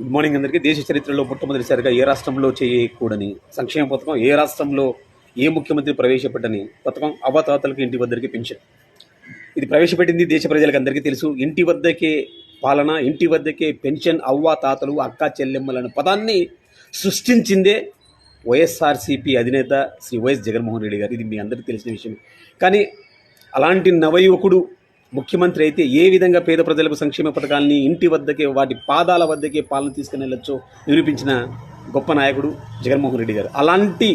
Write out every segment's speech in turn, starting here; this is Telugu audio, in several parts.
గుడ్ మార్నింగ్ అందరికీ. దేశ చరిత్రలో మొట్టమొదటిసారిగా ఏ రాష్ట్రంలో చేయకూడని సంక్షేమ పథకం ఏ రాష్ట్రంలో ఏ ముఖ్యమంత్రి ప్రవేశపెట్టని పథకం అవతాతలకు ఇంటి వద్దరికి పెన్షన్ ఇది ప్రవేశపెట్టింది దేశ ప్రజలకు అందరికీ తెలుసు. ఇంటి వద్దకే పాలన ఇంటి వద్దకే పెన్షన్ అవ్వ తాతలు అక్క చెల్లెమ్మలను పదాన్ని సృష్టించిందే వైఎస్ఆర్సీపీ అధినేత శ్రీ వైఎస్ జగన్మోహన్ రెడ్డి గారు. ఇది మీ అందరికీ తెలిసిన విషయం కానీ అలాంటి నవయువకుడు ముఖ్యమంత్రి అయితే ఏ విధంగా పేద ప్రజలకు సంక్షేమ పథకాలని ఇంటి వద్దకే వాటి పాదాల వద్దకే పాలన తీసుకుని వెళ్ళొచ్చో నిరూపించిన గొప్ప నాయకుడు జగన్మోహన్ రెడ్డి గారు. అలాంటి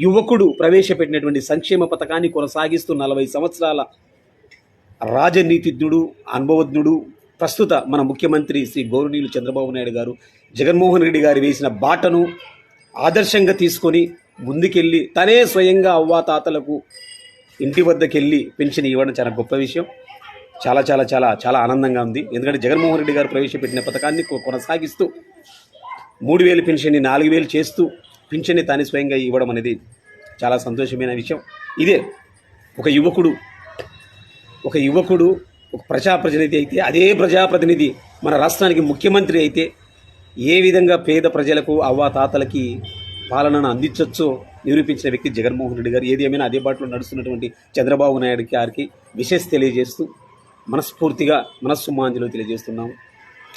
యువకుడు ప్రవేశపెట్టినటువంటి సంక్షేమ పథకాన్ని కొనసాగిస్తూ నలభై సంవత్సరాల రాజనీతిజ్ఞుడు అనుభవజ్ఞుడు ప్రస్తుత మన ముఖ్యమంత్రి శ్రీ గౌరవనీయులు చంద్రబాబు నాయుడు గారు జగన్మోహన్ రెడ్డి గారు వేసిన బాటను ఆదర్శంగా తీసుకొని ముందుకెళ్ళి తనే స్వయంగా అవ్వాతాతలకు ఇంటి వద్దకు వెళ్ళి పెన్షన్ ఇవ్వడం చాలా గొప్ప విషయం. చాలా చాలా చాలా చాలా ఆనందంగా ఉంది. ఎందుకంటే జగన్మోహన్ రెడ్డి గారు ప్రవేశపెట్టిన పథకాన్ని కొనసాగిస్తూ మూడు వేలు పెన్షన్ని నాలుగు వేలు చేస్తూ పెన్షన్ని తాను స్వయంగా ఇవ్వడం అనేది చాలా సంతోషమైన విషయం. ఇదే ఒక యువకుడు ఒక యువకుడు ఒక ప్రజాప్రతినిధి అయితే అదే ప్రజాప్రతినిధి మన రాష్ట్రానికి ముఖ్యమంత్రి అయితే ఏ విధంగా పేద ప్రజలకు అవ్వాతాతలకి పాలనను అందించవచ్చో నిరూపించిన వ్యక్తి జగన్మోహన్ రెడ్డి గారు ఏది ఏమైనా అదే బాటలో నడుస్తున్నటువంటి చంద్రబాబు నాయుడు గారికి విశేష తెలియజేస్తూ మనస్ఫూర్తిగా మనస్సుమాంజలు తెలియజేస్తున్నాము.